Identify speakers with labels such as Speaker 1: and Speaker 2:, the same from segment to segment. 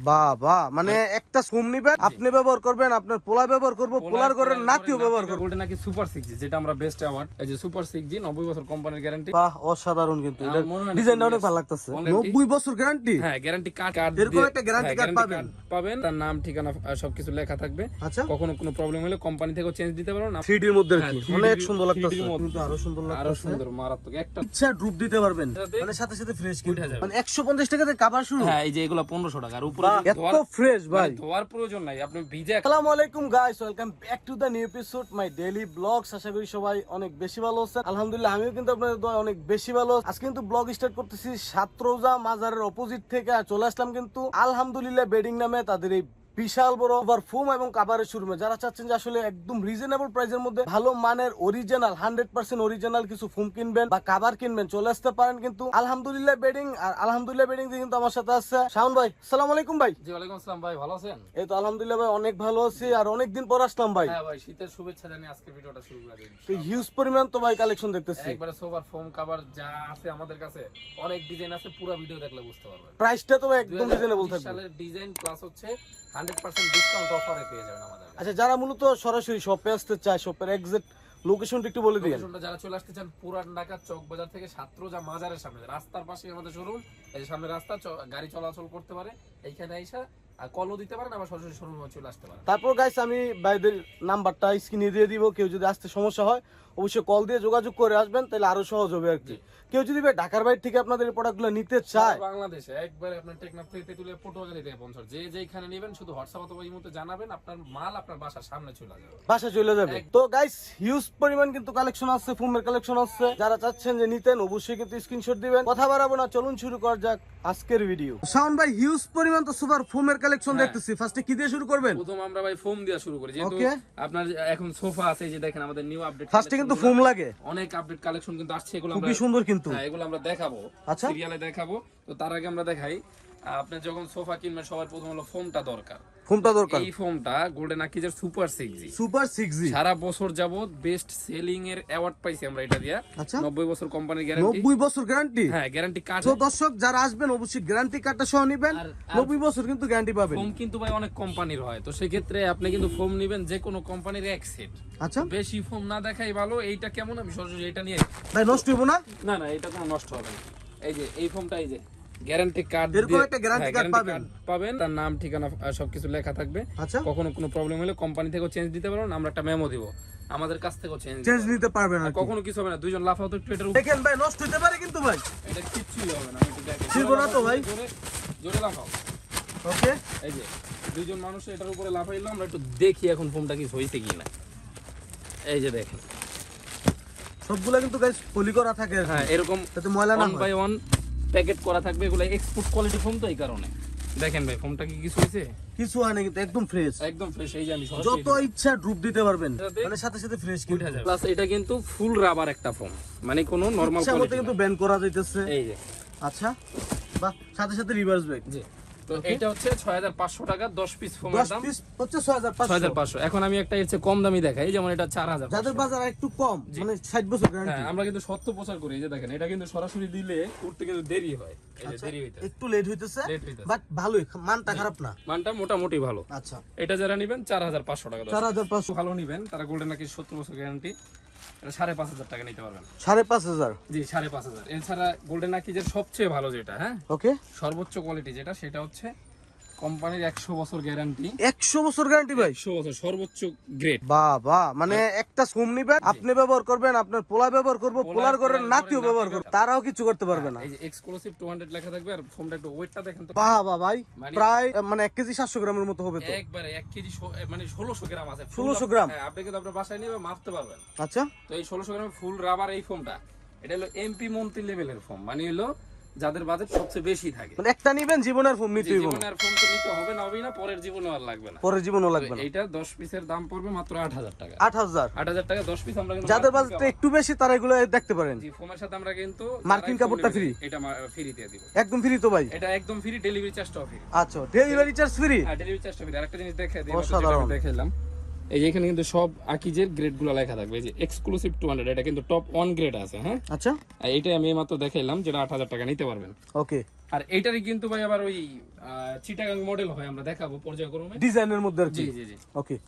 Speaker 1: বাহ মানে, মানে, মানে একটা আপনি ব্যবহার করবেন আপনার পোলা ব্যবহার করব পোলার ঘরের নাতিও ব্যবহার করব।
Speaker 2: নাকি সুপার সিক্স যেটা আমরা বেস্ট অ্যাওয়ার্ড এই যে সুপার সিক্স জি 90 বছর কোম্পানির গ্যারান্টি
Speaker 1: বা অসাধারণ কিন্তু।
Speaker 2: ডিজাইন
Speaker 1: অনেক ভালো লাগতেছে। 90 বছর গ্যারান্টি
Speaker 2: হ্যাঁ গ্যারান্টি কার্ড কার্ড
Speaker 1: এরকম একটা guarantee card পাবেন।
Speaker 2: পাবেন। তার নাম ঠিকানা সবকিছু লেখা থাকবে।
Speaker 1: আচ্ছা।
Speaker 2: কখনো কোনো প্রবলেম হলে কোম্পানি থেকেও চেঞ্জ দিতে পারবেন আপ-
Speaker 1: থ্রি ডির মধ্যে
Speaker 2: হ্যাঁ,
Speaker 1: কি।
Speaker 2: 3D
Speaker 1: অনেক সুন্দর
Speaker 2: 3D
Speaker 1: লাগতেছে। কিন্তু আরও সুন্দর আরও
Speaker 2: সুন্দর মারাত্মক। একটা
Speaker 1: ইচ্ছা ড্রুপ দিতে পারবেন। মানে সাথে সাথে ফ্রেশ
Speaker 2: যাবে।
Speaker 1: মানে একশো পঞ্চাশ টাকাতে কাবার শুরু।
Speaker 2: হ্যাঁ এই যে এগুলো পনেরোশো টাকা। আর উপরে
Speaker 1: এত ফ্রেশ ভাই
Speaker 2: মানে ধোয়ার প্রয়োজন নাই। আপনি ভিজে
Speaker 1: আসসালামু আলাইকুম guys welcome back to the new episode my daily vlogs আশা করি সবাই অনেক বেশি ভালো আছেন। আলহামদুলিল্লাহ আমিও কিন্তু আপনাদের দোয়া অনেক বেশি ভালো। আজকে কিন্তু ব্লগ স্টার্ট করতেছি সাতরোজা মাজারের অপোজিট থেকে চলে আসলাম কিন্তু আলহামদুলিল্লাহ বেডিং নামে তাদের এই বিশাল বড় পারফিউম এবং কাবারের শোরুমে যারা চাচ্ছেন যে আসলে একদম রিজনেবল প্রাইসের মধ্যে ভালো মানের অরিজিনাল হান্ড্রেড পার্সেন্ট অরিজিনাল কিছু ফোম কিনবেন বা কাবার কিনবেন চলে আসতে পারেন কিন্তু আলহামদুলিল্লাহ বেডিং আর আলহামদুলিল্লাহ বেডিং দিয়ে কিন্তু আমার সাথে আছে শাওন ভাই। সালাম আলাইকুম ভাই।
Speaker 2: জি ওয়ালাইকুম আসসালাম ভাই ভালো আছেন?
Speaker 1: এই তো আলহামদুলিল্লাহ ভাই অনেক ভালো আছি আর অনেক দিন পর আসলাম ভাই।
Speaker 2: হ্যাঁ ভাই শীতের শুভেচ্ছা জানিয়ে আজকে ভিডিওটা শুরু করে দিন
Speaker 1: তো হিউজ পরিমাণ তো ভাই কালেকশন দেখতেছি।
Speaker 2: একবারে সোফার ফোম কভার যা আছে আমাদের কাছে অনেক ডিজাইন আছে পুরো ভিডিও দেখলে বুঝতে পারবেন।
Speaker 1: প্রাইসটা তো ভাই একদম রিজনেবল থাকবে।
Speaker 2: ডিজাইন প্লাস হচ্ছে 100% ডিসকাউন্ট অফারে পেয়ে যাবেন আমাদের
Speaker 1: আচ্ছা যারা মূলত সরাসরি শপে আসতে চায় শপের এক্সাক্ট লোকেশনটা একটু বলে দিন
Speaker 2: যারা চলে আসতে চান পুরান ঢাকা চক বাজার থেকে সাতরোজা মাজারের সামনে। রাস্তার পাশে আমাদের শোরুম এই সামনে রাস্তা গাড়ি চলাচল করতে পারে। এইখানে আইসা আর কলও দিতে পারেন আবার সরাসরি শোরুমে চলে আসতে পারেন।
Speaker 1: তারপর গাইস আমি ভাইদের নাম্বারটা স্ক্রিনে দিয়ে দিব। কেউ যদি আসতে সমস্যা হয় অবশ্যই কল দিয়ে যোগাযোগ করে আসবেন তাহলে আরও সহজ হবে আর কি। কেউ যদি ভাই ঢাকার বাইরে থেকে আপনাদের এই প্রোডাক্টগুলো নিতে চায়।
Speaker 2: বাংলাদেশে একবারে আপনার টেকনাফ থেকে তুলে পটুয়াখালী থেকে পৌঁছার যে যেখানে নেবেন শুধু হোয়াটসঅ্যাপ অথবা ইমোতে জানাবেন আপনার মাল আপনার বাসার সামনে চলে যাবে।
Speaker 1: বাসা চলে যাবে। তো গাইস হিউজ পরিমাণ কিন্তু কালেকশন আছে ফুমের কালেকশন আছে। যারা চাচ্ছেন যে নিতেন অবশ্যই কিন্তু স্ক্রিনশট দিবেন। কথা বাড়াবো না চলুন শুরু করা যাক আজকের ভিডিও শাওন ভাই হিউজ পরিমাণ তো সুপার ফুমের কালেকশন। দেখতেছি। ফার্স্টে কি দিয়ে শুরু করবেন?
Speaker 2: প্রথম আমরা ভাই ফোম দিয়ে শুরু করি। যেহেতু আপনার এখন সোফা আছে এই যে দেখেন আমাদের নিউ আপডেট
Speaker 1: ফার্স্টে কিন্তু ফোম লাগে।
Speaker 2: অনেক আপডেট কালেকশন কিন্তু আসছে এগুলো
Speaker 1: খুবই সুন্দর কিন্তু।
Speaker 2: হ্যাঁ এগুলো আমরা দেখাবো।
Speaker 1: আচ্ছা।
Speaker 2: সিরিয়ালে দেখাবো। তো তার আগে আমরা দেখাই। আপনি যখন সোফা কিনবেন সবার প্রথম হলো ফোমটা দরকার।
Speaker 1: ফোমটা দরকার?
Speaker 2: এই ফোমটা golden আকিজের super six G
Speaker 1: super six G
Speaker 2: সারা বছর যাবত বেস্ট সেলিং এর অ্যাওয়ার্ড পাইছি আমরা এটা দিয়া।
Speaker 1: আচ্ছা।
Speaker 2: নব্বই বছর কোম্পানির গ্যারান্টি
Speaker 1: নব্বই বছর গ্যারান্টি
Speaker 2: হ্যাঁ গ্যারান্টি কার্ড
Speaker 1: তো দর্শক যারা আসবেন অবশ্যই গ্যারান্টি কার্ডটা সহ নিবেন।
Speaker 2: আর- আর-
Speaker 1: বছর কিন্তু গ্যারান্টি পাবেন।
Speaker 2: ফোম কিন্তু ভাই অনেক কোম্পানির হয় তো সেক্ষেত্রে আপনি কিন্তু ফোম নেবেন যে কোনো কোম্পানির এক সেট
Speaker 1: আচ্ছা।
Speaker 2: বেশি ফোম না দেখাই ভালো এইটা কেমন আমি সরাসরি এটা নিয়ে
Speaker 1: ভাই নষ্ট হইব না?
Speaker 2: না না এটা কোনো নষ্ট হবে না। এই যে এই ফোমটা এই যে। গ্যারান্টি কার্ড
Speaker 1: এরকম একটা guarantee card পাবেন।
Speaker 2: পাবেন। তার নাম ঠিকানা সবকিছু লেখা থাকবে।
Speaker 1: আচ্ছা।
Speaker 2: কখনো কোনো প্রবলেম হলে কোম্পানি থেকেও চেঞ্জ দিতে পারবেন। আমরা একটা মেমো দিব। আমাদের কাছ থেকেও চেঞ্জ
Speaker 1: চেঞ্জ নিতে পারবেন আর
Speaker 2: কখনো কিছু হবে না। দুইজন লাফাও তো একটু
Speaker 1: দেখেন ভাই নষ্ট হইতে পারে কিন্তু ভাই।
Speaker 2: এটা কিচ্ছুই হবে না। একটু দেখেন।
Speaker 1: ছিল না তো ভাই?
Speaker 2: জোরে লাফাও।
Speaker 1: ওকে।
Speaker 2: এই যে দুইজন মানুষ এটার উপরে লাফাইলো আমরা একটু দেখি এখন ফোনটা কি হয়েছে কি না এই যে দেখেন।
Speaker 1: সবগুলা কিন্তু গাইস পলি করা থাকে
Speaker 2: হ্যাঁ এরকম
Speaker 1: ময়লা না
Speaker 2: বাই ওয়ান প্যাকেট করা থাকবে এগুলো এক্সপোর্ট কোয়ালিটি ফোন তো এই কারণে। দেখেন ভাই ফোনটা কি কিছু হয়েছে?
Speaker 1: কিছু হয় না কিন্তু একদম ফ্রেশ
Speaker 2: একদম ফ্রেশ এই যে আমি
Speaker 1: যত ইচ্ছা ড্রুপ দিতে পারবেন মানে সাথে সাথে ফ্রেশ কিনতে। যাবে।
Speaker 2: প্লাস এটা কিন্তু ফুল রাবার একটা ফোন মানে কোনো নরমাল কোয়ালিটি
Speaker 1: কিন্তু ব্যান করা যাইতেছে।
Speaker 2: এই যে।
Speaker 1: আচ্ছা বাহ সাথে সাথে রিভার্স ব্যাক
Speaker 2: জি। তো এটা হচ্ছে ছয় হাজার পাঁচশো টাকা দশ পিস ফোনের
Speaker 1: দশ
Speaker 2: দাম।
Speaker 1: পিস হচ্ছে ছয় হাজার
Speaker 2: ছয় হাজার
Speaker 1: পাঁচশো।
Speaker 2: পাঁচশো এখন আমি একটা এর চেয়ে কম দামি দেখাই যেমন এটা চার হাজার
Speaker 1: যাদের বাজার একটু কম মানে ষাট বছর গ্যারান্টি
Speaker 2: হ্যাঁ আমরা কিন্তু সত্য প্রচার করি এই যে দেখেন এটা কিন্তু সরাসরি দিলে উঠতে কিন্তু দেরি হয় এই যে দেরি হইতে
Speaker 1: একটু লেট হইতেছে বাট ভালোই মানটা খারাপ না।
Speaker 2: মানটা মোটামুটি ভালো।
Speaker 1: আচ্ছা।
Speaker 2: এটা যারা নিবেন চার হাজার পাঁচশো টাকা
Speaker 1: চার হাজার পাঁচশো।
Speaker 2: ভালো নিবেন তারা গোল্ডেন নাকি সত্তর বছর গ্যারান্টি সাড়ে পাঁচ হাজার টাকা নিতে পারবেন।
Speaker 1: সাড়ে পাঁচ হাজার?
Speaker 2: জি সাড়ে পাঁচ হাজার। এছাড়া গোল্ডেন আকিজের সবচেয়ে ভালো যেটা হ্যাঁ?
Speaker 1: ওকে।
Speaker 2: সর্বোচ্চ কোয়ালিটি যেটা সেটা হচ্ছে কোম্পানির একশো বছর গ্যারান্টি
Speaker 1: একশো বছর গ্যারান্টি ভাই?
Speaker 2: একশো বছর সর্বোচ্চ গ্রেড
Speaker 1: বাহ মানে একটা সোম নিবেন আপনি ব্যবহার করবেন আপনার পোলা ব্যবহার করব
Speaker 2: পোলা-
Speaker 1: পোলার ঘরের নাতিও ব্যবহার করবে তারাও কিছু করতে পারবে না।
Speaker 2: এই যে এক্সক্লুসিভ টু হান্ড্রেড লেখা থাকবে আর ফোনটা একটু ওয়েটটা দেখেন তো।
Speaker 1: বাহ ভাই
Speaker 2: মানে-
Speaker 1: প্রায় মানে এক কেজি সাতশো গ্রামের মতো হবে তো।
Speaker 2: একবারে এক কেজি মানে ষোলোশো গ্রাম আছে
Speaker 1: 1600 গ্রাম?
Speaker 2: হ্যাঁ আপনি কিন্তু আপনার বাসায় নিয়ে মাপতে পারবেন।
Speaker 1: আচ্ছা।
Speaker 2: তো এই ষোলোশো গ্রাম ফুল রাবার এই ফোমটা এটা হলো এমপি মন্ত্রী লেভেলের ফোম মানে হলো যাদের বাজেট সবচেয়ে বেশি থাকে।
Speaker 1: মানে একটা নিবেন জীবনের ফোন নিতে হইব না
Speaker 2: আর ফোন তো নিতে হবে না হবেই না পরের জীবনে আর লাগবে না।
Speaker 1: পরের জীবনও লাগবে না।
Speaker 2: এইটা দশ পিসের দাম পড়বে মাত্র আট হাজার টাকা।
Speaker 1: আট হাজার।
Speaker 2: আট হাজার টাকা দশ পিস আমরা কিন্তু
Speaker 1: যাদের বাজেটটা একটু বেশি তারা এগুলো দেখতে পারেন।
Speaker 2: জি ফোমের সাথে আমরা কিন্তু ফোন
Speaker 1: কাপড়টা free?
Speaker 2: এটা ফ্রি দিয়ে দিব।
Speaker 1: একদম ফ্রি তো ভাই?
Speaker 2: এটা একদম ফ্রি ডেলিভারি চার্জটাও ফ্রি
Speaker 1: আচ্ছা ডেলিভারি চার্জ ফ্রি
Speaker 2: হ্যাঁ ডেলিভারি চার্জটা ফ্রি আরেকটা জিনিস দেখে দিই
Speaker 1: অসাধারণ।
Speaker 2: এই যে এখানে কিন্তু সব আকিজের গ্রেডগুলো লেখা থাকবে। এই যে এক্সক্লুসিভ টু হান্ড্রেড এটা কিন্তু টপ ওয়ান গ্রেড আছে হ্যাঁ?
Speaker 1: আচ্ছা।
Speaker 2: এইটাই আমি মাত্র দেখাইলাম যেটা আট হাজার টাকা নিতে পারবেন।
Speaker 1: ওকে।
Speaker 2: আর এইটারই কিন্তু ভাই আবার ওই চিটাগাং মডেল হয় আমরা দেখাবো পর্যায়ক্রমে।
Speaker 1: ডিজাইনের মধ্যে
Speaker 2: জি জি জি।
Speaker 1: ওকে।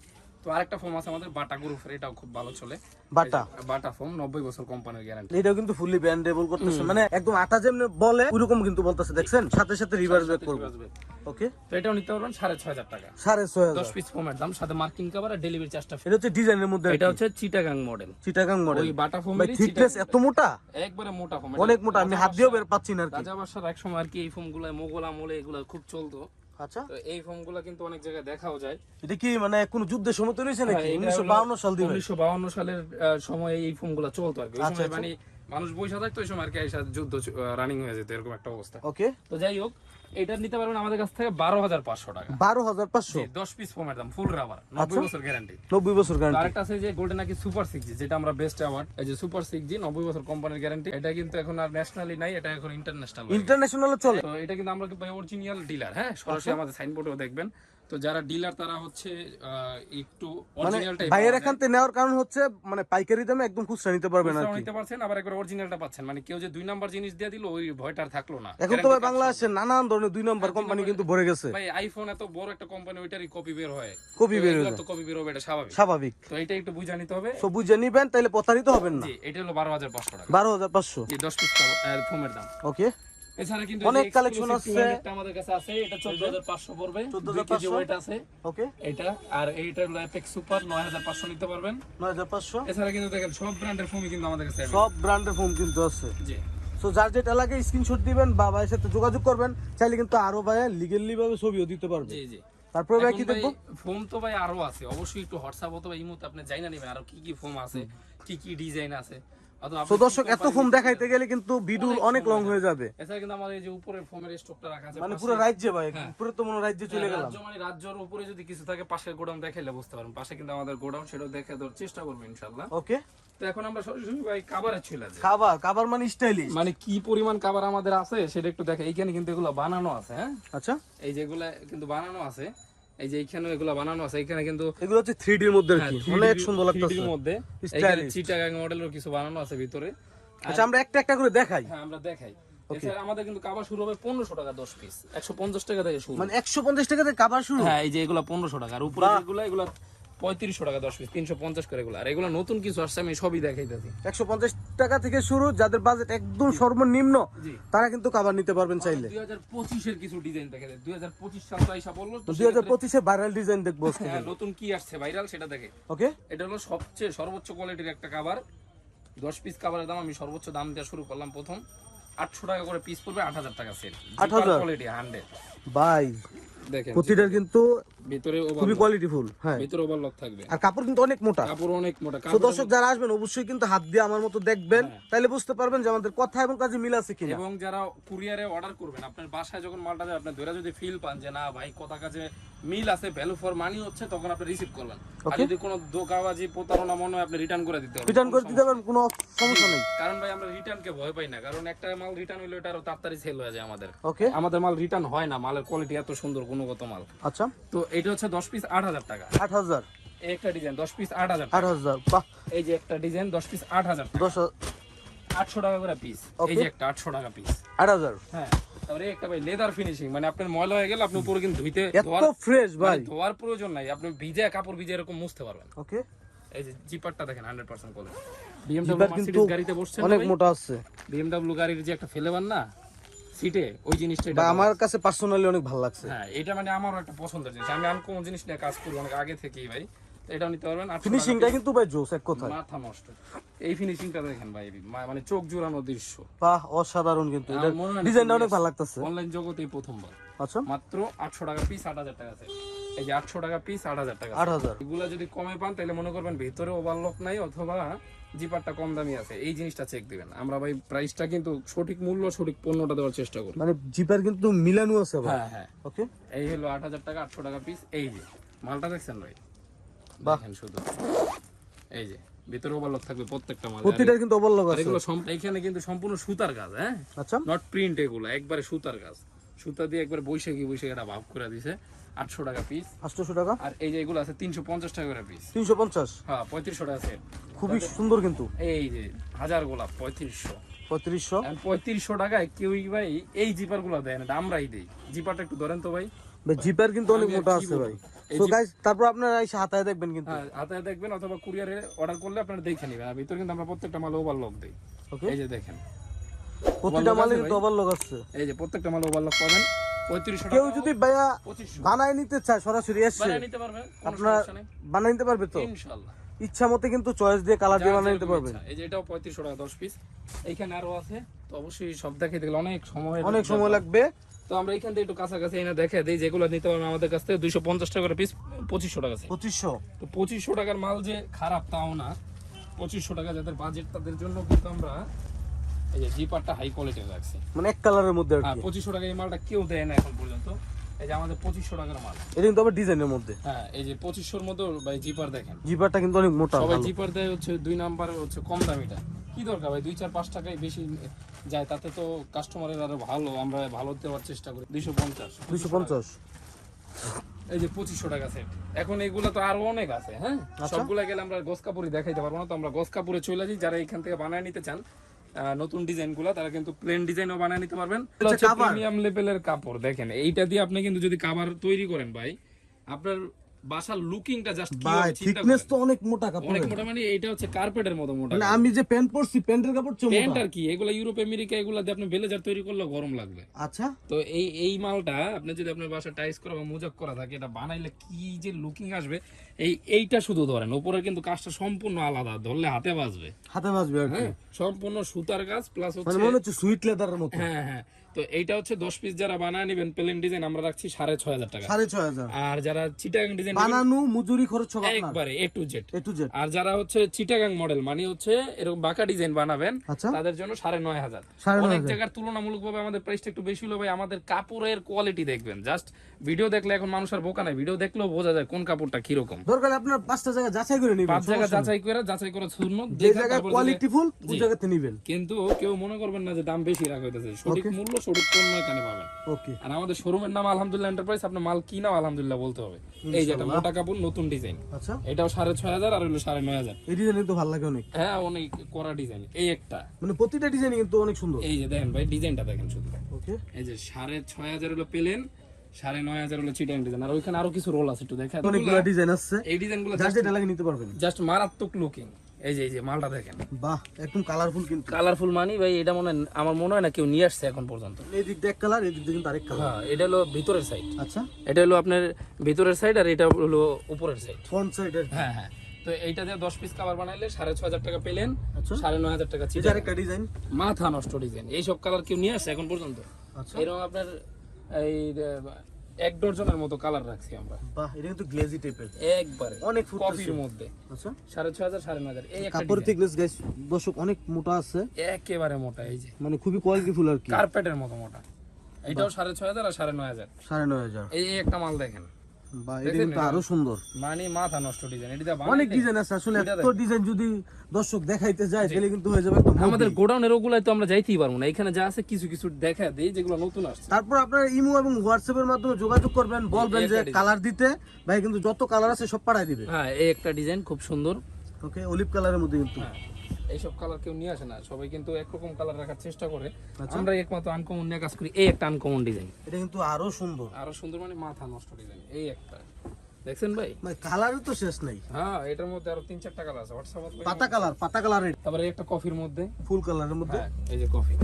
Speaker 2: তো আরেকটা ফোম আছে আমাদের বাটা গ্রুপের এটাও খুব ভালো চলে।
Speaker 1: বাটা?
Speaker 2: বাটা ফোম নব্বই বছর কোম্পানির গ্যারান্টি
Speaker 1: এটাও কিন্তু ফুললি ব্যান্ডেবল করতেছে। মানে একদম আটা যেমনি বলে ওইরকম কিন্তু বলতেছে দেখছেন? সাথে সাথে রিভার্স ব্যাক করব। ওকে
Speaker 2: তো এটাও নিতে পারবেন সাড়ে ছয় হাজার টাকা।
Speaker 1: সাড়ে ছয় হাজার।
Speaker 2: দশ পিস ফোমের দাম সাথে মার্কিং কভার আর ডেলিভারি চার্জটা
Speaker 1: এটা হচ্ছে ডিজাইনের মধ্যে
Speaker 2: এটা হচ্ছে চিটাগাং মডেল
Speaker 1: চিটাগাং মডেল
Speaker 2: ওই বাটা
Speaker 1: ভাই
Speaker 2: ফোমের
Speaker 1: থিকনেস এত মোটা?
Speaker 2: একবারে মোটা ফোম
Speaker 1: অনেক মোটা আমি হাত দিয়েও বের পাচ্ছি না আর কি।
Speaker 2: রাজা বাসার এক সময় আর কি এই ফোমগুলো মোগল আমলে এগুলো খুব চলতো।
Speaker 1: আচ্ছা।
Speaker 2: তো এই কিন্তু অনেক জায়গায় দেখাও যায়।
Speaker 1: এটা কি মানে কোন যুদ্ধের সময় তৈরি হয়েছে নাকি?
Speaker 2: হ্যাঁ,
Speaker 1: সাল
Speaker 2: সালের সময় এই চলতো আর কি। ওই
Speaker 1: আচ্ছা,
Speaker 2: সময় মানে মানুষ বৈশা থাকতো ওই সময় আর কি যুদ্ধ রানিং হয়ে যেত এরকম একটা অবস্থা।
Speaker 1: ওকে
Speaker 2: তো যাই হোক এটা নিতে পারবেন আমাদের কাছ থেকে বারো হাজার পাঁচশো টাকা।
Speaker 1: বারো হাজার পাঁচশো?
Speaker 2: দশ পিস ফোমের দাম ফুল রাবার নব্বই বছর গ্যারান্টি
Speaker 1: নব্বই বছর গ্যারান্টি
Speaker 2: আরেকটা আছে যে গোল্ডেন নাকি সুপার সিক্স জি যেটা আমরা বেস্ট অ্যাওয়ার্ড এই যে সুপার সিক্স জি নব্বই বছর কোম্পানির গ্যারান্টি এটা কিন্তু এখন আর ন্যাশনালি নাই এটা এখন ইন্টারন্যাশনাল
Speaker 1: ইন্টারন্যাশনাল চলে।
Speaker 2: তো এটা কিন্তু আমরা অরিজিনাল ডিলার হ্যাঁ? সরাসরি
Speaker 1: আচ্ছা।
Speaker 2: আমাদের সাইনবোর্ডেও দেখবেন। তো যারা ডিলার তারা হচ্ছে একটু
Speaker 1: মানে ভাইয়ের এখান থেকে নেওয়ার কারণ হচ্ছে মানে পাইকারি দামে একদম খুচরা নিতে পারবেন আর কি।
Speaker 2: নিতে পারছেন আবার একবার অরিজিনালটা পাচ্ছেন। মানে কেউ যে দুই নাম্বার জিনিস দিয়ে দিল ওই ভয়টা থাকল না।
Speaker 1: এখন তো ভাই বাংলাদেশে নানান ধরনের দুই নম্বর কোম্পানি কিন্তু ভরে গেছে।
Speaker 2: ভাই আইফোন এত বড় একটা কোম্পানি ওইটারই কপি বের হয়।
Speaker 1: কপি বের হয়ে
Speaker 2: তো কপি বের হবে এটা স্বাভাবিক।
Speaker 1: স্বাভাবিক।
Speaker 2: তো এটা একটু বুঝে নিতে হবে।
Speaker 1: সব বুঝে নিবেন তাহলে প্রতারিত হবেন না।
Speaker 2: জি এটা হলো বারো হাজার পাঁচশো টাকা।
Speaker 1: বারো হাজার পাঁচশো।
Speaker 2: জি দশ পিস ফোমের দাম।
Speaker 1: ওকে
Speaker 2: এছাড়া কিন্তু
Speaker 1: অনেক
Speaker 2: exclusive
Speaker 1: আছে।
Speaker 2: 200 আমাদের কাছে আছে এটা 14500 পড়বে।
Speaker 1: 14,500
Speaker 2: 2 ওয়েট আছে।
Speaker 1: ওকে।
Speaker 2: এটা আর এইটা হলো এপেক্স সুপার 9500 নিতে পারবেন।
Speaker 1: নয় হাজার পাঁচশো?
Speaker 2: এছাড়া কিন্তু দেখেন সব ব্র্যান্ডের ফোমই কিন্তু আমাদের কাছে
Speaker 1: সব ব্র্যান্ডের ফোন কিন্তু আছে।
Speaker 2: জি।
Speaker 1: সো যার যেটা লাগে স্ক্রিনশট দিবেন বা ভাইয়ের সাথে যোগাযোগ করবেন চাইলে কিন্তু আরও ভাই লিগেলি ভাবে ছবিও দিতে পারবে।
Speaker 2: জি জি।
Speaker 1: তারপরে ভাই কি দেখব?
Speaker 2: ফোম তো ভাই আরও আছে। অবশ্যই একটু হোয়াটসঅ্যাপ অথবা ইমোতে আপনি যাই না নেবেন আরও কি কি ফোম আছে কি কি ডিজাইন আছে। কি
Speaker 1: দর্শক এত
Speaker 2: নিতে
Speaker 1: দেখাইতে গেলে কিন্তু ভিডিও
Speaker 2: অনেক
Speaker 1: লং হয়ে যাবে।
Speaker 2: এছাড়া কিন্তু আমাদের এই যে উপরে ফোমের স্টকটা রাখা আছে
Speaker 1: মানে পুরো রাজ্যে ভাই
Speaker 2: হ্যাঁ।
Speaker 1: পুরো তো মনে রাজ্যে চলে গেলাম।
Speaker 2: রাজ্য মানে রাজ্যের উপরে যদি কিছু থাকে পাশের গোডাউন দেখাইলে বুঝতে পারবেন। পাশে কিন্তু আমাদের গোডাউন সেটাও দেখে দেওয়ার চেষ্টা করব ইনশাল্লাহ
Speaker 1: ওকে
Speaker 2: তো এখন আমরা সরাসরি ভাই কাবারে চলে যাই
Speaker 1: খাবার খাবার মানে স্টাইলিশ
Speaker 2: মানে কি পরিমাণ কাবার আমাদের আছে সেটা একটু দেখে। এইখানে কিন্তু এগুলো বানানো আছে হ্যাঁ?
Speaker 1: আচ্ছা।
Speaker 2: এই যেগুলা কিন্তু বানানো আছে এই যে এইখানে এগুলো বানানো আছে এখানে কিন্তু
Speaker 1: এগুলো হচ্ছে থ্রি ডির মধ্যে আর
Speaker 2: হ্যাঁ,
Speaker 1: কি। অনেক সুন্দর
Speaker 2: 3D
Speaker 1: লাগতেছে।
Speaker 2: র মধ্যে
Speaker 1: Stylish।
Speaker 2: চিটাগাং মডেলের কিছু বানানো আছে ভিতরে।
Speaker 1: আচ্ছা আমরা একটা একটা করে দেখাই।
Speaker 2: হ্যাঁ আমরা দেখাই। আমাদের কিন্তু কাবার শুরু হবে পনেরোশো টাকা দশ পিস একশো পঞ্চাশ টাকা থেকে শুরু।
Speaker 1: মানে একশো পঞ্চাশ টাকা থেকে কাবার শুরু?
Speaker 2: হ্যাঁ এই যে এগুলো পনেরোশো টাকা। আর উপরে এগুলো এগুলো পঁয়ত্রিশশো টাকা দশ পিস তিনশো পঞ্চাশ করে এগুলো। আর এগুলো নতুন কিছু আসছে আমি সবই দেখাইতেছি।
Speaker 1: একশো পঞ্চাশ টাকা থেকে শুরু যাদের বাজেট একদম সর্বনিম্ন তারা কিন্তু খাবার নিতে পারবেন চাইলে।
Speaker 2: দুই হাজার পঁচিশের কিছু ডিজাইন দেখে দুই হাজার পঁচিশ সাল তো আইসা বলল
Speaker 1: দুই হাজার পঁচিশে ভাইরাল ডিজাইন দেখব
Speaker 2: হ্যাঁ, নতুন কি আসছে? ভাইরাল সেটা দেখে।
Speaker 1: ওকে
Speaker 2: এটা হলো সবচেয়ে সর্বোচ্চ কোয়ালিটির একটা কাবার দশ পিস কাবারের দাম আমি সর্বোচ্চ দাম দেওয়া শুরু করলাম প্রথম। আটশো টাকা করে পিস পড়বে আট হাজার টাকা সেট
Speaker 1: 8,000?
Speaker 2: কোয়ালিটি হান্ড্রেড
Speaker 1: ভাই
Speaker 2: দেখেন
Speaker 1: প্রতিটার কিন্তু
Speaker 2: ভিতরে
Speaker 1: খুবই কোয়ালিটিফুল হ্যাঁ।
Speaker 2: ভিতরে ওভারলক থাকবে।
Speaker 1: আর কাপড় কিন্তু অনেক মোটা।
Speaker 2: কাপড় অনেক মোটা।
Speaker 1: তো দর্শক যারা আসবেন অবশ্যই কিন্তু হাত দিয়ে আমার মতো দেখবেন।
Speaker 2: হ্যাঁ।
Speaker 1: তাহলে বুঝতে পারবেন যে আমাদের কথা এবং কাজে মিল আছে কিনা।
Speaker 2: এবং যারা কুরিয়ারে অর্ডার করবেন আপনার বাসায় যখন মালটা যাবে আপনার ধরে যদি ফিল পান যে না ভাই কথা কাজে মিল আছে ভ্যালু ফর মানি হচ্ছে তখন আপনি রিসিভ করবেন আর যদি কোনো দোকাবাজি প্রতারণা মনে হয় আপনি রিটার্ন করে দিতে হবে।
Speaker 1: রিটার্ন করে দিতে পারবেন কোনো সমস্যা নেই।
Speaker 2: কারণ ভাই আমরা রিটার্নকে ভয় পাই না। কারণ একটা মাল রিটার্ন হইলে এটা আরও তাড়াতাড়ি সেল হয়ে যায় আমাদের।
Speaker 1: ওকে
Speaker 2: আমাদের মাল রিটার্ন হয় না মালের কোয়ালিটি এত সুন্দর গুণগত মাল।
Speaker 1: আচ্ছা।
Speaker 2: তো এটা হচ্ছে দশ পিস আট হাজার টাকা।
Speaker 1: আট হাজার।
Speaker 2: এই একটা ডিজাইন দশ পিস আট হাজার
Speaker 1: আট হাজার বাহ।
Speaker 2: এই যে একটা ডিজাইন দশ পিস আট হাজার
Speaker 1: দশ হাজার
Speaker 2: আটশো টাকা করে পিস এই যে একটা আটশো টাকা পিস
Speaker 1: আট হাজার।
Speaker 2: হ্যাঁ তারপরে একটা ভাই লেদার ফিনিশিং মানে আপনার ময়লা হয়ে গেলে আপনি উপরে কিন্তু ধুইতে
Speaker 1: এত ফ্রেশ ভাই
Speaker 2: মানে ধোয়ার প্রয়োজন নাই। আপনি ভিজে কাপড় ভিজে এরকম মুছতে পারবেন।
Speaker 1: ওকে
Speaker 2: এই যে জিপারটা দেখেন hundred percent quality
Speaker 1: zipper
Speaker 2: BMW
Speaker 1: কিন্তু
Speaker 2: মার্সিডিজ গাড়িতে বসছেন
Speaker 1: অনেক মোটা আছে।
Speaker 2: বিএমডব্লিউ গাড়ির যে একটা ফেলেবান না সিটে ওই জিনিসটা
Speaker 1: বা আমার কাছে পার্সোনালি অনেক ভালো লাগছে।
Speaker 2: হ্যাঁ এটা মানে আমারও একটা পছন্দের জিনিস। আমি আনকমন জিনিস নিয়ে কাজ করি অনেক আগে থেকেই ভাই। এটাও নিতে পারবেন টাকা
Speaker 1: ফিনিশিংটা কিন্তু ভাই জোস এক কথায়।
Speaker 2: মাথা নষ্ট। এই ফিনিশিংটা দেখেন ভাই মানে চোখ জুড়ানো দৃশ্য।
Speaker 1: বাহ অসাধারণ কিন্তু। ডিজাইনটা অনেক ভালো লাগতেছে।
Speaker 2: অনলাইন জগতেই প্রথমবার।
Speaker 1: আচ্ছা।
Speaker 2: মাত্র আটশো টাকা পিস আট হাজার টাকা আছে এই যে আটশো টাকা পিস আট হাজার টাকা
Speaker 1: আট হাজার।
Speaker 2: এগুলা যদি কমে পান তাহলে মনে করবেন ভিতরে ওভারলক নাই অথবা জিপারটা কম দামি আছে এই জিনিসটা চেক দিবেন। আমরা ভাই প্রাইসটা কিন্তু সঠিক মূল্য সঠিক পণ্যটা দেওয়ার চেষ্টা করি।
Speaker 1: মানে জিপার কিন্তু মিলানো আছে
Speaker 2: হ্যাঁ হ্যাঁ।
Speaker 1: ওকে।
Speaker 2: এই হলো আট হাজার টাকা আটশো টাকা পিস এই যে মালটা দেখছেন ভাই। দেখেন শুধু। এই যে ভিতরে ওভারলক থাকবে প্রত্যেকটা মাল
Speaker 1: প্রতিটা কিন্তু ওভারলক আছে।
Speaker 2: এগুলো এখানে কিন্তু সম্পূর্ণ সুতার কাজ হ্যাঁ?
Speaker 1: আচ্ছা।
Speaker 2: নট প্রিন্ট এগুলো একবারে সুতার কাজ। সুতা দিয়ে একবার বৈশাখী বৈশাখী ভাব করে দিছে। আটশো টাকা পিস
Speaker 1: আটশোশো টাকা?
Speaker 2: আর এই যে এগুলো আছে তিনশো পঞ্চাশ টাকা করে পিস
Speaker 1: তিনশো পঞ্চাশ?
Speaker 2: হ্যাঁ পঁয়ত্রিশশো টাকা সেট
Speaker 1: খুবই সুন্দর কিন্তু।
Speaker 2: এই যে হাজার গোলাপ পঁয়ত্রিশশো।
Speaker 1: পঁয়ত্রিশশো?
Speaker 2: আর পঁয়ত্রিশশো টাকায় কেউই ভাই এই জিপারগুলো দেয় না আমরাই দিই জিপারটা একটু ধরেন তো ভাই।
Speaker 1: ভাই জিপার কিন্তু অনেক মোটা আছে ভাই।
Speaker 2: জিপ-
Speaker 1: গাইস তারপর আপনারা এসে হাতায় দেখবেন কিন্তু।
Speaker 2: হ্যাঁ হাতে দেখবেন অথবা কুরিয়ারে অর্ডার করলে আপনারা দেখে নেবেন। আর ভিতরে কিন্তু আমরা প্রত্যেকটা মাল ওভারলক দিই।
Speaker 1: ওকে
Speaker 2: এই যে দেখেন।
Speaker 1: প্রতিটা
Speaker 2: overlock
Speaker 1: মালে
Speaker 2: আছে
Speaker 1: কিন্তু
Speaker 2: ভাই?
Speaker 1: ওভারলক আছে।
Speaker 2: এই যে প্রত্যেকটা মাল ওভারলক পাবেন। পঁয়ত্রিশশো
Speaker 1: কেউ যদি ভাইয়া বানায় নিতে চায় সরাসরি এসে। আপনার বানায় নিতে পারবে তো? ইচ্ছা মতে কিন্তু চয়েস দিয়ে কালার দিয়ে বানায় নিতে
Speaker 2: ইচ্ছা। এই যে এটাও পঁয়ত্রিশশো টাকা দশ পিস এইখানে আরও আছে। তো অবশ্যই সব দেখাইতে গেলে অনেক সময়
Speaker 1: অনেক সময় লাগবে।
Speaker 2: তো আমরা এখান থেকে একটু কাছাকাছি এনে দেখে দিই যেগুলো নিতে পারবেন আমাদের কাছ থেকে দুইশো পঞ্চাশ টাকা পিস পঁচিশশো টাকা
Speaker 1: পঁচিশশো?
Speaker 2: তো পঁচিশশো টাকার মাল যে খারাপ তাও না। পঁচিশশো টাকা যাদের বাজেট তাদের জন্য কিন্তু আমরা এই যে জিপারটা হাই কোয়ালিটির রাখছি
Speaker 1: মানে এক কালারের মধ্যে
Speaker 2: হ্যাঁ পঁচিশশো টাকা এই মালটা কেউ দেয় না এখন পর্যন্ত। এই যে আমাদের পঁচিশশো টাকার মাল।
Speaker 1: এটা কিন্তু আবার ডিজাইনের মধ্যে।
Speaker 2: হ্যাঁ এই যে পঁচিশশোর মধ্যে ভাই জিপার দেখেন।
Speaker 1: জিপারটা কিন্তু অনেক মোটা
Speaker 2: সবাই জিপার দেয় হচ্ছে দুই নাম্বার হচ্ছে কম দামিটা। কি দরকার ভাই? দুই চার পাঁচ টাকায় বেশি যায় তাতে তো কাস্টমারের আরও ভালো। আমরা ভালো দেওয়ার চেষ্টা করি। দুইশো পঞ্চাশ।
Speaker 1: দুইশো পঞ্চাশ।
Speaker 2: এই যে পঁচিশশো টাকা সেট এখন এগুলো তো আরও অনেক আছে হ্যাঁ?
Speaker 1: আচ্ছা।
Speaker 2: সবগুলা গেলে আমরা গস কাপড়ই দেখাইতে পারব না তো আমরা গস কাপড়ে চলে যাই। যারা এখান থেকে বানায় নিতে চান নতুন ডিজাইনগুলা তারা কিন্তু প্লেন ডিজাইনও বানিয়ে নিতে পারবেন। প্রিমিয়াম লেভেলের কাপড় দেখেন। এইটা দিয়ে আপনি কিন্তু যদি কাভার তৈরি করেন ভাই আপনার বাসার লুকিংটা জাস্ট
Speaker 1: ভাই থিকনেস তো অনেক মোটা কাপড়
Speaker 2: অনেক মোটা মানে এটা হচ্ছে কার্পেটের মতো মোটা
Speaker 1: মানে আমি যে প্যান্ট পরছি প্যান্টের কাপড় চেয়ে
Speaker 2: প্যান্ট আর কি এগুলো ইউরোপ আমেরিকা এগুলো দিয়ে আপনি ব্লেজার তৈরি করলে গরম লাগবে।
Speaker 1: আচ্ছা।
Speaker 2: তো এই এই মালটা আপনি যদি আপনার বাসা টাইস করা বা মোজাক করা থাকে এটা বানাইলে কি যে লুকিং আসবে এই এইটা শুধু ধরেন উপরের কিন্তু কাজটা সম্পূর্ণ আলাদা ধরলে হাতে বাজবে।
Speaker 1: হাতে বাজবে
Speaker 2: হ্যাঁ সম্পূর্ণ সুতার কাজ প্লাস
Speaker 1: মানে
Speaker 2: হচ্ছে
Speaker 1: মনে হচ্ছে সুইট লেদারের মতো।
Speaker 2: হ্যাঁ হ্যাঁ। তো এইটা হচ্ছে দশ পিস যারা বানায় নেবেন প্লেন ডিজাইন আমরা রাখছি সাড়ে ছয় হাজার টাকা।
Speaker 1: সাড়ে ছয় হাজার।
Speaker 2: আর যারা চিটাগাং ডিজাইন
Speaker 1: বানানো মজুরি খরচ
Speaker 2: একবারে A to Z
Speaker 1: A to Z
Speaker 2: আর যারা হচ্ছে চিটাগাং মডেল মানে হচ্ছে এরকম বাঁকা ডিজাইন বানাবেন
Speaker 1: আচ্ছা।
Speaker 2: তাদের জন্য সাড়ে নয় হাজার। অনেক জায়গার তুলনামূলক ভাবে আমাদের প্রাইসটা একটু বেশি হলো ভাই আমাদের কাপড়ের কোয়ালিটি দেখবেন। জাস্ট ভিডিও দেখলে এখন মানুষ আর বোকা নাই। ভিডিও দেখলেও বোঝা যায় কোন কাপড়টা কীরকম।
Speaker 1: দরকার আপনার পাঁচটা জায়গা যাচাই করে নিবেন
Speaker 2: পাঁচ জায়গা যাচাই করে যাচাই করে শূন্য।
Speaker 1: যে ফুল ওই জায়গাতে নিবেন।
Speaker 2: কিন্তু কেউ মনে করবেন না যে দাম বেশি রাখা হইতেছে। সঠিক মূল্য সঠিক পণ্য এখানে পাবেন।
Speaker 1: ওকে
Speaker 2: আর আমাদের শোরুমের নাম আলহামদুলিল্লাহ এন্টারপ্রাইজ আপনি মাল কিনাও আলহামদুলিল্লাহ বলতে হবে। এই যে একটা মোটা কাপড় নতুন ডিজাইন
Speaker 1: আচ্ছা।
Speaker 2: এটাও সাড়ে ছয় হাজার আর হলো সাড়ে নয় হাজার।
Speaker 1: এই ডিজাইন তো ভালো লাগে অনেক।
Speaker 2: হ্যাঁ অনেক করা ডিজাইন এই একটা।
Speaker 1: মানে প্রতিটা ডিজাইন কিন্তু অনেক সুন্দর।
Speaker 2: এই যে দেখেন ভাই ডিজাইনটা দেখেন শুধু।
Speaker 1: ওকে
Speaker 2: এই যে সাড়ে ছয় হাজার হলো পেলেন সাড়ে নয় হাজার হলো চিটাং ডিজাইন আর ওইখানে আরও কিছু রোল আছে একটু
Speaker 1: অনেকগুলো ডিজাইন আছে।
Speaker 2: এই
Speaker 1: লাগে নিতে পারবেন।
Speaker 2: জাস্ট মারাত্মক লুকিং এই যে এই যে মালটা দেখেন।
Speaker 1: বাহ একদম কালারফুল কিন্তু।
Speaker 2: কালারফুল মানি ভাই এটা মনে আমার মনে হয় না কেউ নিয়ে আসছে এখন পর্যন্ত।
Speaker 1: এই দিক দিয়ে কালার এই দিক দিয়ে কিন্তু আরেক কালার
Speaker 2: হ্যাঁ এটা হলো ভিতরের সাইড
Speaker 1: আচ্ছা।
Speaker 2: এটা হলো আপনার ভিতরের সাইড আর এটা হলো উপরের সাইড
Speaker 1: ফ্রন্ট সাইডের
Speaker 2: হ্যাঁ হ্যাঁ। তো এইটা দিয়ে দশ পিস কাভার বানাইলে সাড়ে ছ হাজার টাকা পেলেন
Speaker 1: আচ্ছা।
Speaker 2: সাড়ে নয় হাজার টাকা
Speaker 1: যে
Speaker 2: চিটাং
Speaker 1: আরেকটা ডিজাইন
Speaker 2: মাথা নষ্ট ডিজাইন এইসব কালার কেউ নিয়ে আসছে এখন পর্যন্ত।
Speaker 1: আচ্ছা।
Speaker 2: এরকম আপনার এই এক ডজনের মতো কালার রাখছি আমরা।
Speaker 1: বাহ এটা কিন্তু গ্লেজি টাইপের
Speaker 2: একবারে
Speaker 1: অনেক
Speaker 2: কফির মধ্যে।
Speaker 1: আচ্ছা।
Speaker 2: সাড়ে ছয় হাজার সাড়ে নয় হাজার এই
Speaker 1: কাপড় থিকনেস গাইস দর্শক অনেক মোটা আছে।
Speaker 2: একেবারে মোটা এই যে।
Speaker 1: মানে খুবই কোয়ালিটিফুল আর কি।
Speaker 2: কার্পেটের মতো মোটা। এটাও সাড়ে ছয় হাজার আর সাড়ে নয় হাজার।
Speaker 1: সাড়ে নয় হাজার।
Speaker 2: এই একটা মাল দেখেন।
Speaker 1: আরও সুন্দর।
Speaker 2: মানে মাথা নষ্ট ডিজাইন এটা
Speaker 1: অনেক ডিজাইন আছে আসলে এত ডিজাইন যদি দর্শক দেখাইতে যায় তাহলে কিন্তু হয়ে যাবে
Speaker 2: আমাদের গোডাউনের ওগুলাই তো আমরা যাইতেই পারব না। এখানে যা আছে কিছু কিছু দেখা দেই যেগুলো নতুন আসছে।
Speaker 1: তারপর আপনার ইমো এবং হোয়াটসঅ্যাপের মাধ্যমে যোগাযোগ করবেন বলবেন যে কালার দিতে। ভাই কিন্তু যত কালার আছে সব পাঠাই দিবে।
Speaker 2: হ্যাঁ এই একটা ডিজাইন খুব সুন্দর।
Speaker 1: ওকে অলিভ কালারের মধ্যে কিন্তু।
Speaker 2: হ্যাঁ। এইসব কালার কেউ নিয়ে আসে না। সবাই কিন্তু একরকম কালার রাখার চেষ্টা করে।
Speaker 1: আচ্ছা।
Speaker 2: আমরা একমাত্র আনকমন নিয়ে কাজ করি। এই একটা আনকমন ডিজাইন
Speaker 1: এটা কিন্তু আরও সুন্দর।
Speaker 2: আরও সুন্দর মানে মাথা নষ্ট ডিজাইন এই একটা। দেখছেন ভাই?
Speaker 1: মানে কালারের তো শেষ নাই।
Speaker 2: হ্যাঁ এটার মধ্যে আরও তিন চারটা কালার আছে। হোয়াটসঅ্যাপ
Speaker 1: পাতা কালার পাতা কালারের
Speaker 2: তারপরে একটা কফির মধ্যে।
Speaker 1: ফুল কালারের মধ্যে।
Speaker 2: হ্যাঁ এই যে কফি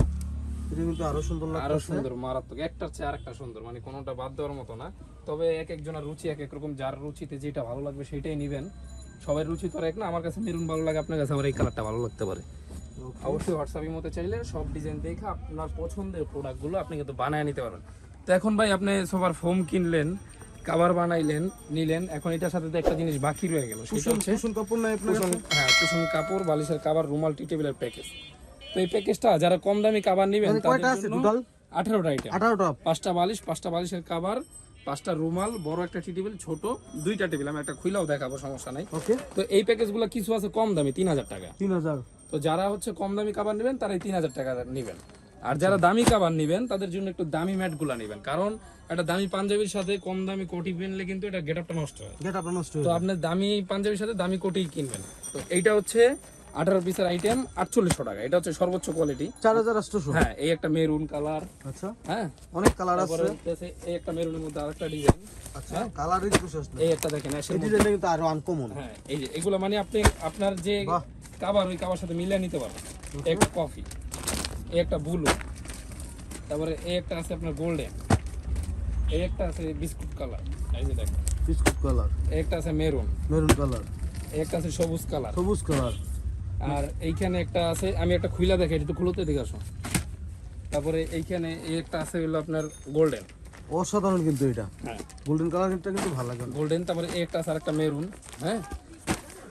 Speaker 1: এটা কিন্তু আরও সুন্দর আরও
Speaker 2: সুন্দর মারাত্মক। একটার চেয়ে আরেকটা সুন্দর। মানে কোনোটা বাদ দেওয়ার মতো না। তবে এক একজনের রুচি এক এক রকম যার রুচিতে যেটা ভালো লাগবে সেটাই নিবেন। সবার রুচি তো এক না আমার কাছে মেরুন ভালো লাগে আপনার কাছে আবার এই কালারটা ভালো লাগতে পারে। অবশ্যই হোয়াটসঅ্যাপের মতো চাইলে সব ডিজাইন দেখে আপনার পছন্দের প্রোডাক্টগুলো আপনি কিন্তু বানায় নিতে পারবেন তো এখন ভাই আপনি সোফার ফোম কিনলেন কাবার বানাইলেন নিলেন এখন এটার সাথে তো একটা জিনিস বাকি রয়ে গেল
Speaker 1: কুশন কাপড়
Speaker 2: হ্যাঁ কুশন কাপড় বালিশের কাবার রুমাল টি টেবিলের প্যাকেজ তো এই প্যাকেজটা যারা কম দামি কাভার নেবেন
Speaker 1: মানে
Speaker 2: তাদের জন্য আঠারোটা আইটেম
Speaker 1: আঠারোটা।
Speaker 2: পাঁচটা বালিশ পাঁচটা বালিশের কাভার পাঁচটা রুমাল বড় একটা টি টেবিল ছোট দুইটা টেবিল। আমি একটা খুইলাও দেখাবো সমস্যা নাই।
Speaker 1: ওকে।
Speaker 2: তো এই প্যাকেজ প্যাকেজগুলো কিছু আছে কম দামি তিন হাজার টাকা।
Speaker 1: তিন হাজার।
Speaker 2: তো যারা হচ্ছে কম দামি কাবার নেবেন তারা তিন হাজার টাকা নেবেন। আর যারা দামি কাবার নেবেন তাদের জন্য একটু দামি ম্যাটগুলা নেবেন। কারণ একটা দামি পাঞ্জাবির সাথে কম দামি কোটি কিনলে কিন্তু এটা গেট আপটা নষ্ট হয়।
Speaker 1: যেটা আপনার নষ্ট
Speaker 2: তো
Speaker 1: হয়ে
Speaker 2: আপনি দামি পাঞ্জাবির সাথে দামি কোটি কিনবেন। তো এইটা হচ্ছে আঠারো পিসের আইটেম আটচল্লিশশো টাকা। এটা হচ্ছে সর্বোচ্চ কোয়ালিটি
Speaker 1: চার হাজার আটশোশো।
Speaker 2: হ্যাঁ এই একটা মেরুন কালার
Speaker 1: আচ্ছা।
Speaker 2: হ্যাঁ।
Speaker 1: অনেক কালার আছে।
Speaker 2: এই একটা মেরুনের মধ্যে আরেকটা ডিজাইন
Speaker 1: আচ্ছা কালারই না
Speaker 2: এই একটা দেখেন
Speaker 1: এই। ডিজাইনটা কিন্তু আরও আনকমন
Speaker 2: হ্যাঁ এই যে এগুলো মানে আপনি আপনার যে। কাবার ওই কাবার সাথে মিলিয়ে নিতে পারবেন। এই একটা কফি এই একটা ব্লু তারপরে এই একটা আছে আপনার গোল্ডেন এই একটা আছে বিস্কুট কালার এই যে দেখেন।
Speaker 1: বিস্কুট কালার
Speaker 2: এই একটা আছে মেরুন
Speaker 1: মেরুন কালার
Speaker 2: এই একটা আছে সবুজ কালার
Speaker 1: সবুজ কালার
Speaker 2: আর এইখানে একটা আছে আমি একটা খুইলা দেখাই একটু খুলোতে দেখে আসো। তারপরে এইখানে এই একটা আছে হলো আপনার গোল্ডেন
Speaker 1: অসাধারণ কিন্তু এটা।
Speaker 2: হ্যাঁ।
Speaker 1: গোল্ডেন কালারটা কিন্তু ভালো লাগে।
Speaker 2: গোল্ডেন তারপরে এই একটা আছে আর একটা মেরুন হ্যাঁ?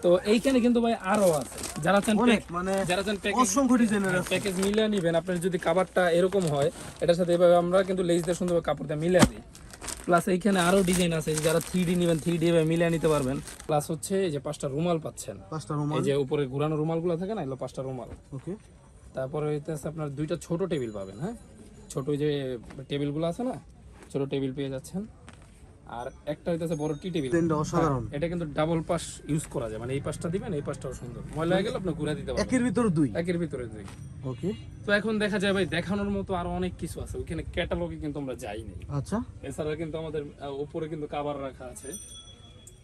Speaker 2: তো এইখানে কিন্তু ভাই আরও আছে। যারা চান
Speaker 1: মানে
Speaker 2: যারা চান প্যাকেজ
Speaker 1: অসংখ্য ডিজাইনের আছে।
Speaker 2: প্যাকেজ মিলিয়ে নিবেন। আপনার যদি কাবারটা এরকম হয় এটার সাথে এভাবে আমরা কিন্তু লেজ দিয়ে সুন্দরভাবে কাপড়টা মিলিয়ে দিই। প্লাস এইখানে আরও ডিজাইন আছে যারা থ্রি ডি নেবেন থ্রি ডি মিলিয়ে নিতে পারবেন। প্লাস হচ্ছে এই যে পাঁচটা রুমাল পাচ্ছেন।
Speaker 1: পাঁচটা রুমাল?
Speaker 2: এই যে উপরে ঘুরানো রুমালগুলো থাকে না এগুলো পাঁচটা রুমাল।
Speaker 1: ওকে
Speaker 2: তারপরে হইতেছে আপনার দুইটা ছোট টেবিল পাবেন হ্যাঁ? ছোট যে টেবিলগুলো আছে না ছোট টেবিল পেয়ে যাচ্ছেন। আর একটা হইতেছে বড় টি টেবিল।
Speaker 1: অসাধারণ।
Speaker 2: এটা কিন্তু ডাবল পাস ইউজ করা যায়। মানে এই পাশটা দিবেন এই পাশটাও সুন্দর। ময়লা হয়ে গেলে আপনি ঘুরে দিতে পারবেন।
Speaker 1: একের ভিতর দুই।
Speaker 2: একের ভিতরে দুই।
Speaker 1: ওকে
Speaker 2: তো এখন দেখা যায় ভাই দেখানোর মতো আরও অনেক কিছু আছে। ওইখানে ক্যাটালগে কিন্তু আমরা যাইনি
Speaker 1: আচ্ছা।
Speaker 2: এছাড়া কিন্তু আমাদের উপরে কিন্তু কভার রাখা আছে।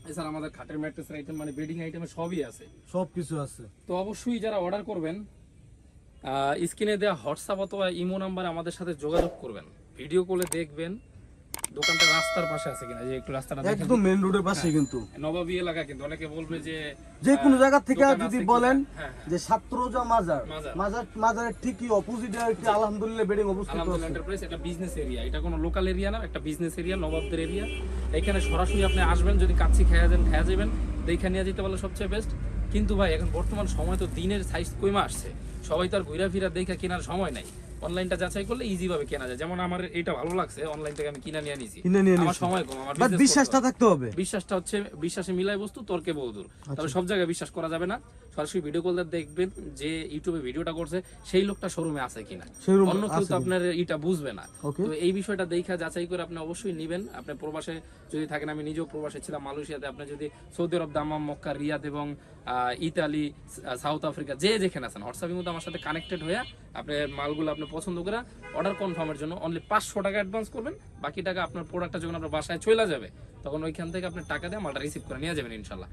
Speaker 2: এছাড়া আমাদের খাটের ম্যাট্রেস আইটেম মানে বেডিং আইটেম সবই আছে।
Speaker 1: সব কিছু আছে।
Speaker 2: তো অবশ্যই যারা অর্ডার করবেন স্ক্রিনে দেওয়া হোয়াটসঅ্যাপ অথবা ইমো নাম্বারে আমাদের সাথে যোগাযোগ করবেন। ভিডিও কলে দেখবেন। দোকানটা রাস্তার পাশে আছে কিনা যে একটু রাস্তাটা
Speaker 1: একদম মেন রোডের পাশে কিন্তু।
Speaker 2: নবাবী এলাকা কিন্তু অনেকে বলবে যে
Speaker 1: যে কোনো জায়গা থেকে যদি বলেন?
Speaker 2: হ্যাঁ হ্যাঁ।
Speaker 1: যে ছাত্রজা মাজার
Speaker 2: মাজার।
Speaker 1: মাজার মাজারের ঠিকই অপোজিটে একটি আলহামদুলিল্লাহ বেডিং অবস্থিত আছে।
Speaker 2: এন্টারপ্রাইজ একটা বিজনেস এরিয়া এটা কোনো লোকাল এরিয়া না একটা বিজনেস এরিয়া নবাবদের এরিয়া এখানে সরাসরি আপনি আসবেন যদি কাচ্চি খেয়া যান খেয়া যাবেন দেখে নিয়ে যেতে পারলে সবচেয়ে বেস্ট কিন্তু ভাই এখন বর্তমান সময় তো দিনের সাইজ কইমা আসছে। সবাই তো আর ঘুরা ফিরা দেখে কেনার সময় নাই। অনলাইনটা যাচাই করলে ইজি ভাবে কেনা যায়। যেমন আমার এটা ভালো লাগছে অনলাইন থেকে আমি কিনে নিয়ে নিছি
Speaker 1: কিনে নিয়ে
Speaker 2: আমার সময় কম আমার
Speaker 1: বাট বিশ্বাসটা থাকতে হবে।
Speaker 2: বিশ্বাসটা হচ্ছে বিশ্বাসে মিলাই বস্তু তর্কে বহুদূর।
Speaker 1: আচ্ছা।
Speaker 2: তবে সব জায়গায় বিশ্বাস করা যাবে না। সরাসরি ভিডিও কল দেখবেন যে ইউটিউবে ভিডিওটা করছে সেই লোকটা শোরুমে আছে কিনা। অন্য কেউ তো আপনার এটা বুঝবে না। তো এই বিষয়টা দেখা যাচাই করে আপনি অবশ্যই নেবেন। আপনি প্রবাসে যদি থাকেন আমি নিজেও প্রবাসে ছিলাম মালয়েশিয়াতে আপনি যদি Saudi Arab Dammam Mecca Riyadh এবং আহ, ইতালি সাউথ আফ্রিকা যে যেখানে আছেন হোয়াটসঅ্যাপের মধ্যে আমার সাথে কানেক্টেড হয়ে আপনি মালগুলো আপনি পছন্দ করে অর্ডার কনফার্মের জন্য অনলি পাঁচশো টাকা অ্যাডভান্স করবেন। বাকি টাকা আপনার প্রোডাক্টটা যখন আপনার বাসায় চলে যাবে তখন ওইখান থেকে আপনি টাকা দিয়ে মালটা রিসিভ করে নিয়ে যাবেন ইনশাল্লাহ।